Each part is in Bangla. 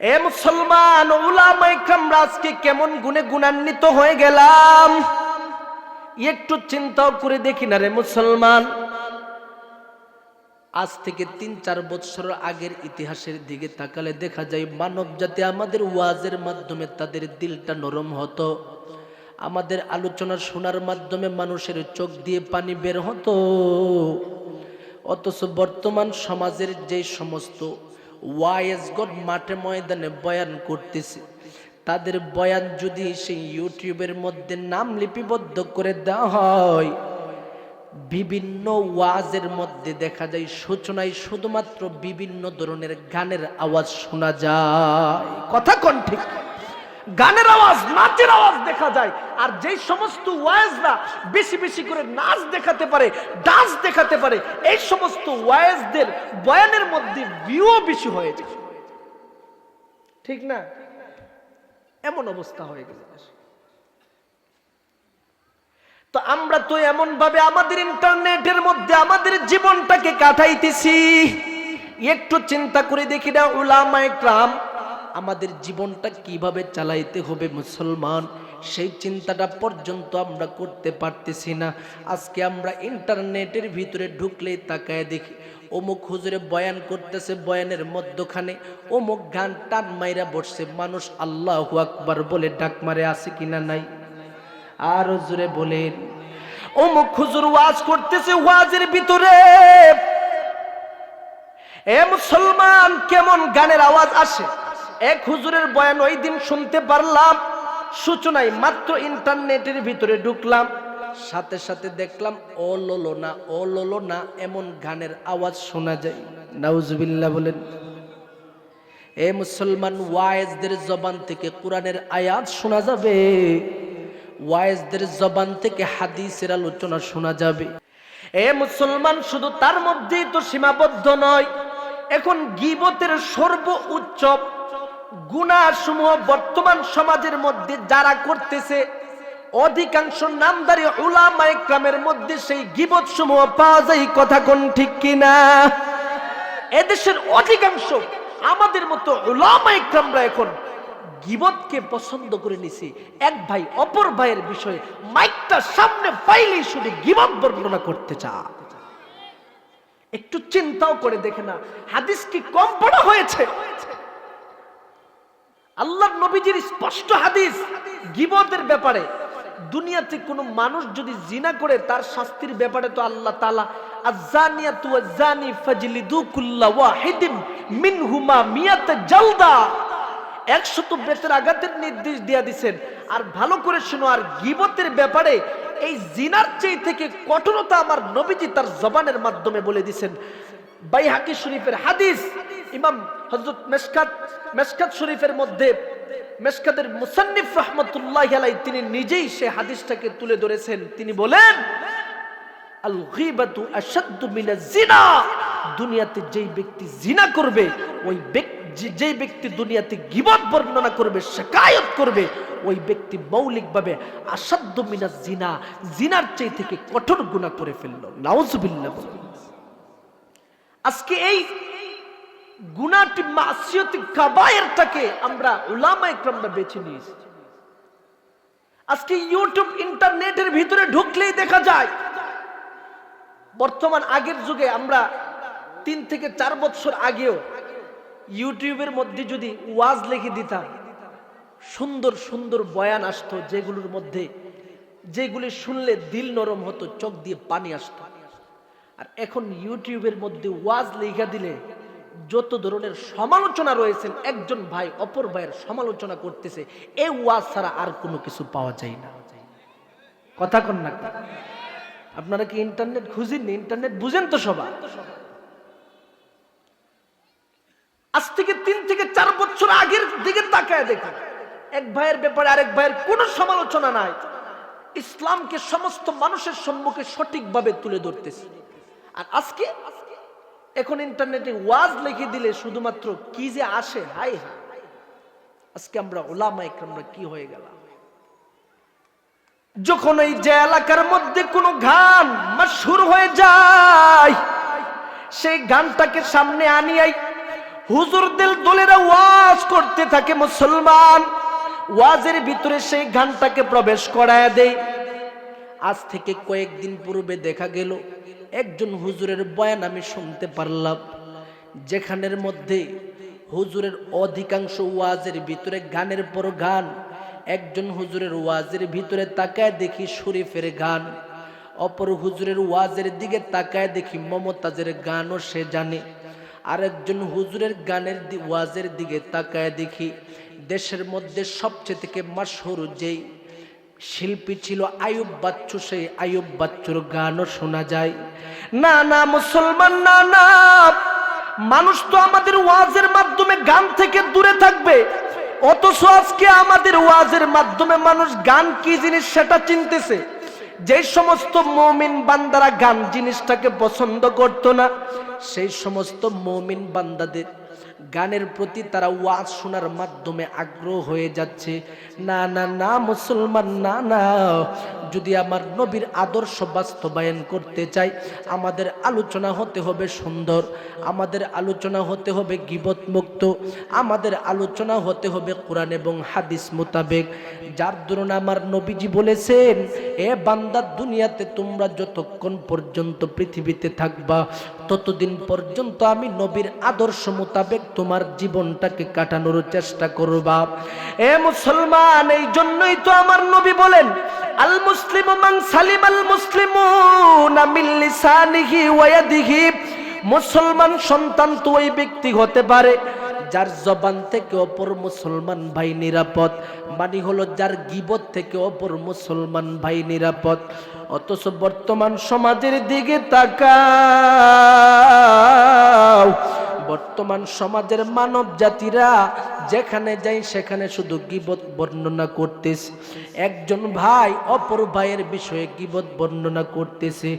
এ মুসলমান আজকে কেমন গুণে গুণান্বিত হয়ে গেলাম? একটু চিন্তাও করে দেখি না রে মুসলমান। আজ থেকে তিন চার বছর আগের ইতিহাসের দিকে তাকালে দেখা যায়, মানব জাতি আমাদের ওয়াজের মাধ্যমে তাদের দিলটা নরম হতো। আমাদের আলোচনা শোনার মাধ্যমে মানুষের চোখ দিয়ে পানি বের হতো। অথচ বর্তমান সমাজের যে সমস্ত ওয়াইজ গড মাঠে ময়দানে বয়ান করতেছে? তাদের বয়ান যদি সেই ইউটিউবের মধ্যে নাম লিপিবদ্ধ করে দেওয়া হয়, বিভিন্ন ওয়াজের মধ্যে দেখা যায় সূচনায় শুধুমাত্র বিভিন্ন ধরনের গানের আওয়াজ শোনা যায়। কথা কোন ঠিক? গানের আওয়াজ, নাচের আওয়াজ দেখা যায়। আর যেই সমস্ত ওয়াইজরা বেশি বেশি করে নাচ দেখাতে পারে, ডান্স দেখাতে পারে, এই সমস্ত ওয়াইজদের বয়ানের মধ্যে ভিউও বেশি হয়ে যায়। ঠিক না? এমন অবস্থা হয়ে গেছে তো আমরা তো এমন ভাবে আমাদের ইন্টারনেটের মধ্যে আমাদের জীবনটাকে কাটাইতেছি। একটু চিন্তা করে দেখি না উলামায়ে ক্রাম আমাদের জীবনটা কীভাবে চালাইতে হবে মুসলমান? সেই চিন্তাটা পর্যন্ত আমরা করতে পারতেছি না। আজকে আমরা ইন্টারনেটের ভিতরে ঢুকলেই তাকায় দেখি, অমুক হুজুরে বয়ান করতেছে বয়ানের মধ্যখানে, অমুক গান টান মাইরা বসছে, মানুষ আল্লাহ আকবার বলে ডাক মারে, আছে কিনা নাই? আরও জোরে বলেন, অমুক হুজুর ওয়াজ করতেছে ওয়াজের ভিতরে। এ মুসলমান, কেমন গানের আওয়াজ আসে? এক হুজুরের বয়ান ওই দিন শুনতে পারলাম, সূচনায় মাত্র ইন্টারনেটের ভিতরে ঢুকলাম, সাথে সাথে দেখলাম, ও লোলো না, ও লোলো না, এমন গানের আওয়াজ শোনা যায়। নাউজুবিল্লাহ বলেন, এ মুসলমান ওয়াইজদের জবান থেকে কোরআনের আয়াত শোনা যাবে? ওয়াইজদের জবান থেকে হাদিসের আলোচনা শোনা যাবে। এ মুসলমান শুধু তার মধ্যেই তো সীমাবদ্ধ নয়, এখন গিবতের সর্ব উচ্চব গুণাসমূহ বর্তমান সমাজের মধ্যে যারা করতেছে, অধিকাংশ নামদারি উলামা ইকরামের মধ্যে সেই গিবত সমূহ পাওয়া যায়, কথা কোন ঠিক কিনা? এদেশের অধিকাংশ আমাদের মতো উলামা ইকরামরা এখন গিবতকে পছন্দ করে নিছি। এক ভাই অপর ভাইয়ের বিষয়ে মাইকটা সামনে পাইলেই শুধু গিবত বর্ণনা করতে চা একটু চিন্তাও করে দেখে না, হাদিস কি কম পড়া হয়েছে? আল্লাহ নবীজির স্পষ্ট হাদিস গিবতের ব্যাপারে। দুনিয়াতে কোনো মানুষ যদি জিনা করে, তার শাস্তির ব্যাপারে তো আল্লাহ তালা কুল্লা বেতের আঘাতের নির্দেশ দিয়া দিছেন। আর ভালো করে শোনো, আর গিবতের ব্যাপারে এই জিনার থেকে কঠোরতা আমার নবীজি তার জবানের মাধ্যমে বলে দিছেন। বাইহাকি শরীফের হাদিস ইমাম হজরত মেসকাত মেসকাত শরীফের মধ্যে মেসকাতের মুসান্নিফ রহমতুল্লাহ আলাই তিনি নিজেই সে হাদিসটাকে তুলে ধরেছেন। তিনি বলেন দুনিয়াতে যেই ব্যক্তি জিনা করবে, ওই ব্যক্তি, যেই ব্যক্তি দুনিয়াতে গিবত বর্ণনা করবে, শেকায়ত করবে, ওই ব্যক্তি মৌলিকভাবে আসাধ্য মিনাজ জিনা জিনার চেয়ে থেকে কঠোর গুণা করে ফেলল। নাউজুবিল্লাহ। বলুন। আজকে এই গুনাটি মাসিয়তি কাবায়েরটাকে আমরা উলামা ইকরামরা বেছে নিয়েছি। আজকে ইউটিউব, ইন্টারনেটের ভিতরে ঢুকলেই দেখা যায়, বর্তমান আগের যুগে আমরা তিন থেকে চার বছর আগেও ইউটিউবের মধ্যে যদি ওয়াজ লিখে দিতাম, সুন্দর সুন্দর বয়ান আসতো যেগুলোর মধ্যে, যেগুলি শুনলে দিল নরম হতো, চোখ দিয়ে পানি আসতো। আর এখন ইউটিউবের মধ্যে ওয়াজ লেখা দিলে যত ধরনের সমালোচনা রয়েছেন, একজন ভাই অপর ভাইয়ের সমালোচনা করতেছে এই ওয়াজ ছাড়া আর কোনো কিছু পাওয়া যায় না। কথা কন না আপনারা কি ইন্টারনেট খুঁজেননি ইন্টারনেট বুঝেন তো সবাই। আজ থেকে তিন থেকে চার বছর আগের দিকে তাকায় দেখুন। এক ভাইয়ের ব্যাপারে আরেক ভাইয়ের কোনো সমালোচনা নাই। ইসলামকে সমস্ত মানুষের সম্মুখে সঠিকভাবে তুলে ধরতেছে। আর আজকে এখন ইন্টারনেটে ওয়াজ লিখে দিলে শুধুমাত্র কি যে আসে হাই হাই আজকে আমরা ওলামা আমরা কি হয়ে গেলাম? যখন এই যে এলাকার মধ্যে কোনো গান মশহুর হয়ে যায়, সেই গানটাকে সামনে আনিয়াই হুজুরদের দলেরা ওয়াজ ওয়াজ করতে থাকে মুসলমান। ওয়াজের ভিতরে সেই গানটাকে প্রবেশ করায় দেয়। আজ থেকে কয়েকদিন পূর্বে দেখা গেল, একজন হুজুরের বয়ান আমি শুনতে পারলাম, যেখানের মধ্যে হুজুরের অধিকাংশ ওয়াজের ভিতরে গানের পর গান, একজন হুজুরের ওয়াজের ভিতরে তাকায় দেখি শরীফের গান, অপর হুজুরের ওয়াজের দিকে তাকায় দেখি মমতাজের গানও সে জানে, আরেকজন হুজুরের গানের ওয়াজের দিকে তাকায় দেখি দেশের মধ্যে সবচেয়ে থেকে মাসহুর যেই শিল্পী ছিল আয়ুব বাচ্চু, সেই আয়ুব বাচ্চুর গানও শোনা যায়। না না, মুসলমান, না না। মানুষ তো আমাদের ওয়াজের মাধ্যমে গান থেকে দূরে থাকবে। অথচ আজকে আমাদের ওয়াজের মাধ্যমে মানুষ গান কি জিনিস সেটা চিনতেছে। যে সমস্ত মমিন বান্দারা গান জিনিসটাকে পছন্দ করত না, সেই সমস্ত মমিন বান্দাদের গানের প্রতি তারা ওয়াজ শোনার মাধ্যমে আগ্রহ হয়ে যাচ্ছে। না না না, মুসলমান, না না। যদি আমার নবীর আদর্শ বাস্তবায়ন করতে চাই, আমাদের আলোচনা হতে হবে সুন্দর, আমাদের আলোচনা হতে হবে গিবত মুক্ত আমাদের আলোচনা হতে হবে কোরআন এবং হাদিস মোতাবেক। যার দরুন আমার নবীজি বলেছেন, এ বান্দার দুনিয়াতে তোমরা যতক্ষণ পর্যন্ত পৃথিবীতে থাকবা, ততদিন পর্যন্ত আমি নবীর আদর্শ মোতাবেক তোমার জীবনটাকে কাটানোর চেষ্টা করবা। এ মুসলমান, এই জন্যই তো আমার নবী বলেন, আল মুসলিম মান সালিম আল লিসানিহি ওয়া ইয়াদিহি। মুসলমান সন্তান তো ওই ব্যক্তি হতে পারে, যার জবান থেকে অপর মুসলমান ভাই নিরাপদ মানে হলো যার গিবত থেকে অপর মুসলমান ভাই নিরাপদ। অথচ বর্তমান সমাজের দিকে তাকাও বর্তমান সমাজের মানব জাতিরা যেখানে যাই সেখানে শুধু গিবত বর্ণনা করতেছে। একজন ভাই অপর ভাইয়ের বিষয়ে গিবত বর্ণনা করতেছে।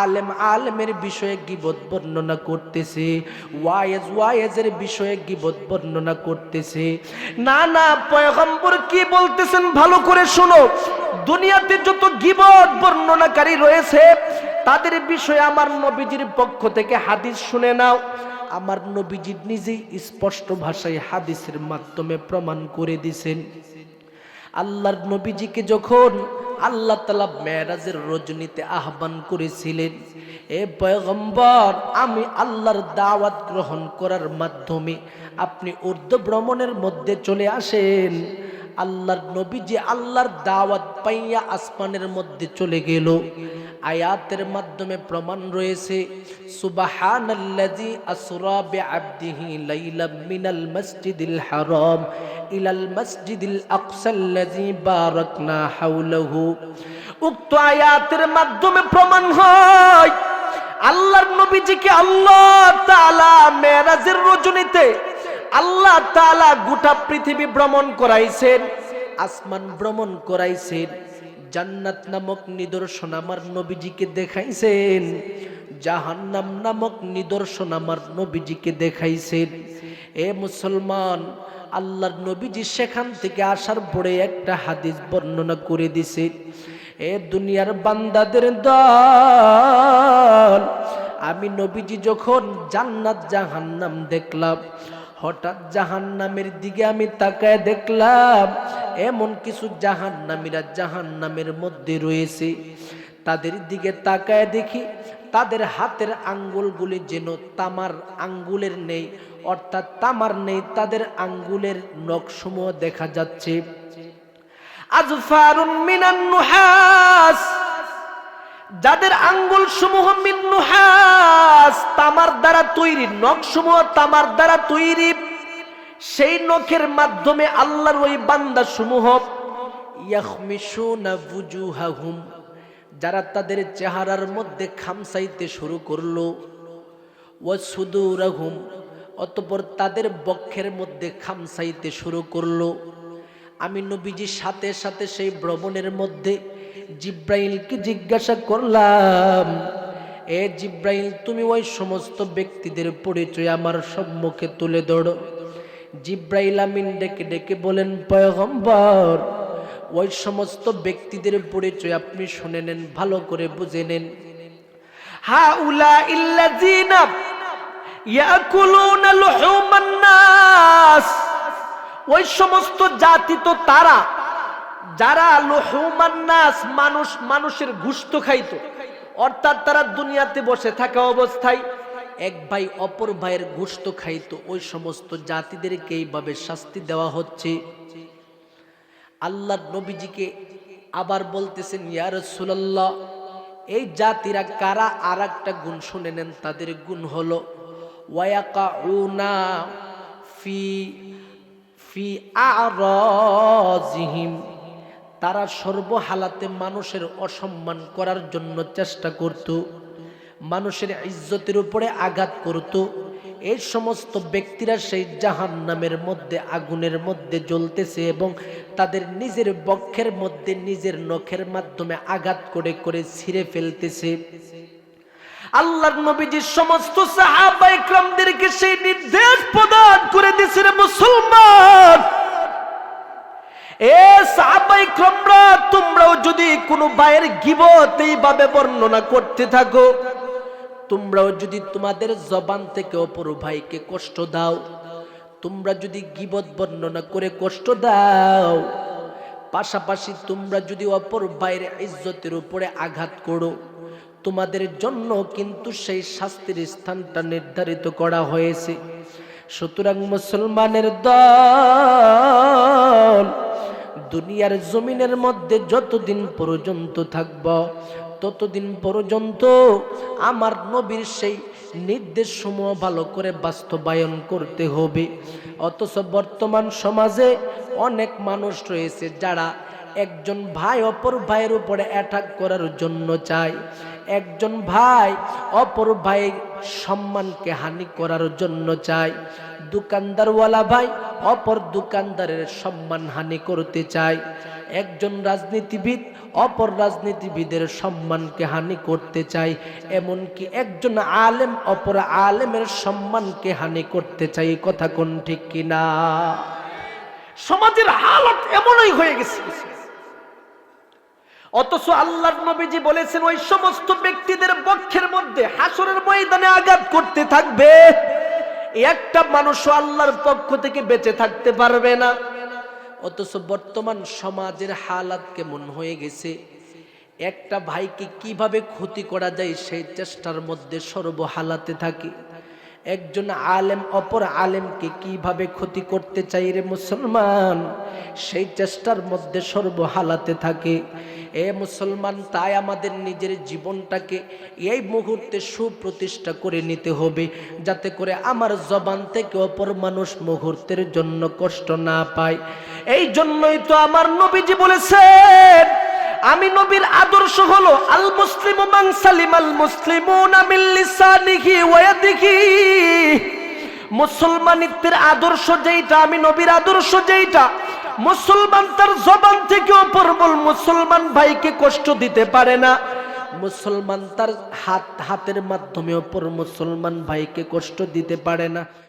আলেম আলেমের বিষয়ে গিবত বর্ণনা করতেছে। ওয়াইজ ওয়াইজের বিষয়ে গিবত বর্ণনা করতেছে। না না পয়গম্বর কি বলতেছেন ভালো করে শোনো। দুনিয়াতে যত গিবত বর্ণনাকারী রয়েছে, তাদের বিষয়ে আমার নবীজির পক্ষ থেকে হাদিস শুনে নাও। আমার নবীজি নিজেই স্পষ্ট ভাষায় হাদিসের মাধ্যমে প্রমাণ করে দিছেন। আল্লাহর নবীজিকে যখন আল্লাহ তালা মেরাজের রজনীতে আহ্বান করেছিলেন, এ পয়গম্বর, আমি আল্লাহর দাওয়াত গ্রহণ করার মাধ্যমে আপনি উর্দু ভ্রমণের মধ্যে চলে আসেন। আল্লাহর নবীজি আল্লাহর দাওয়াত পাইয়া আসমানের মধ্যে চলে গেল। আয়াতের মাধ্যমে প্রমাণ রয়েছে আসরা ইলাল মাসজিদিল উক্ত আয়াতের মাধ্যমে প্রমাণ হয়, আল্লাহর নবীজিকে আল্লাহ তাআলা মেরাজের রজনীতে আল্লাহ তালা গোটা পৃথিবী ভ্রমণ করাইছেন, আসমান ভ্রমণ করাইছেন, জান্নাত নামক নিদর্শন আমার নবীজিকে দেখাইছেন, জাহান্নাম নামক নিদর্শন আমার নবীজিকে দেখাইছেন। এ মুসলমান, আল্লাহর নবীজি সেখান থেকে আসার পরে একটা হাদিস বর্ণনা করে দিছে, এ দুনিয়ার বান্দাদের দল, আমি নবীজি যখন জান্নাত জাহান্নাম দেখলাম হঠাৎ জাহান্নামের দিকে আমি তাকায় দেখলাম, এমন কিছু জাহান্নামীরা জাহান্নামের মধ্যে রয়েছে। তাদের দিকে তাকায় দেখি, তাদের হাতের আঙ্গুলগুলি যেন তামার আঙ্গুলের নেই, অর্থাৎ তামার নেই, তাদের আঙ্গুলের নখসমূহ দেখা যাচ্ছে। আজফারুন মিনান নুহাস যাদের আঙ্গুল সমূহ মিন নুহাস তামার দ্বারা তৈরি নখ সমূহ তামার দ্বারা তৈরি, সেই নখের মাধ্যমে আল্লাহর ওই বান্দা সমূহ যারা তাদের চেহারার মধ্যে খামসাইতে শুরু করল ওয়াসুদুরাহুম অতঃপর তাদের বক্ষের মধ্যে খামসাইতে শুরু করল। আমি নবীজির সাথে সাথে সেই ভ্রমণের মধ্যে জিব্রাইলকে জিজ্ঞাসা করলাম, এ জিব্রাইল, তুমি ওই সমস্ত ব্যক্তিদের পরিচয় আমার সম্মুখে তুলে ধরো। জিব্রাইল আমিন ডেকে ডেকে বলেন, পয়গম্বর, ওই সমস্ত ব্যক্তিদের পরিচয় আপনি শুনে নেন, ভালো করে বুঝে নেন। হা উলা ওই সমস্ত জাতি তো তারা যারা লুহুমান নাস মানুষ, মানুষের গুস্ত খাইতো, অর্থাৎ তারা দুনিয়াতে বসে থাকা অবস্থায় এক ভাই অপর ভাইয়ের গুস্ত খাইতো। ওই সমস্ত জাতিদেরকে এইভাবে শাস্তি দেওয়া হচ্ছে। আল্লাহ নবীজিকে আবার বলতেছেন, ইয়া রাসূলুল্লাহ, এই জাতিরা কারা আর একটা গুণ শুনে নেন? তাদের গুণ হলো ওয়াকাউনা ফি ফি আরাজিহিম তারা সর্বহালাতে মানুষের অসম্মান করার জন্য চেষ্টা করত, মানুষের ইজ্জতের উপরে আঘাত করত। এই সমস্ত ব্যক্তিরা সেই জাহান নামের মধ্যে, আগুনের মধ্যে জ্বলতেছে এবং তাদের নিজের বক্ষের মধ্যে, নিজের নখের মাধ্যমে আঘাত করে করে ছিঁড়ে ফেলতেছে। আল্লাহর নবীজি সমস্ত সাহাবা ইকরামদেরকে সেই নির্দেশ প্রদান করে দিয়েছেন, মুসলমান! এ সাহাবা ইকরামরা, তোমরাও যদি কোনো ভাইয়ের গিবত এইভাবে বর্ণনা করতে থাকো, তোমরাও যদি তোমাদের জবান থেকে অপর ভাইকে কষ্ট দাও, তোমরা যদি গিবত বর্ণনা করে কষ্ট দাও, পাশাপাশি তোমরা যদি অপর ভাইয়ের ইজ্জতের উপরে আঘাত করো, তোমাদের জন্য কিন্তু সেই শাস্তির স্থানটা নির্ধারিত করা হয়েছে। সুতরাং মুসলমানের দল দুনিয়ার জমিনের মধ্যে যতদিন পর্যন্ত থাকব, ততদিন পর্যন্ত আমার নবীর সেই নির্দেশ সমূহ ভালো করে বাস্তবায়ন করতে হবে। অথচ বর্তমান সমাজে অনেক মানুষ রয়েছে যারা একজন ভাই অপর ভাইয়ের উপরে অ্যাটাক করার জন্য চায়। একজন ভাই অপর ভাইয়ের সম্মানকে হানি করার জন্য চায়। দোকানদারওয়ালা ভাই অপর দোকানদারের সম্মান হানি করতে চায়। একজন রাজনীতিবিদ অপর রাজনীতিবিদের সম্মানকে হানি করতে চায়। এমনকি একজন আলেম অপর আলেমের সম্মানকে হানি করতে চাই কথা কোন ঠিক কিনা? সমাজের হালত এমনই হয়ে গেছে। অথচ আল্লাহর নবীজি বলেছেন, ওই সমস্ত ব্যক্তিদের পক্ষের মধ্যে হাসরের ময়দানে আঘাত করতে থাকবে। একটা মানুষও আল্লাহর পক্ষ থেকে বেঁচে থাকতে পারবে না। অথচ বর্তমান সমাজের হালাত কেমন হয়ে গেছে? একটা ভাইকে কীভাবে ক্ষতি করা যায়, সেই চেষ্টার মধ্যে সর্বহালাতে থাকে। একজন আলেম অপর আলেমকে কীভাবে ক্ষতি করতে চাই রে মুসলমান? সেই চেষ্টার মধ্যে সর্বহালাতে থাকে। এ মুসলমান, তাই আমাদের নিজের জীবনটাকে এই মুহূর্তে সুপ্রতিষ্ঠা করে নিতে হবে, যাতে করে আমার জবান থেকে অপর মানুষ মুহূর্তের জন্য কষ্ট না পায়। এই জন্যই তো আমার নবীজি বলেছেন আমি নবীর আদর্শ হলো আল মুসলিম মান সালিম আল ইয়াদিহি। মুসলমানিত্বের আদর্শ যেইটা, আমি নবীর আদর্শ যেইটা, মুসলমান তার জবান থেকে অপর বল মুসলমান ভাইকে কষ্ট দিতে পারে না। মুসলমান তার হাত, হাতের মাধ্যমে অপর মুসলমান ভাইকে কষ্ট দিতে পারে না।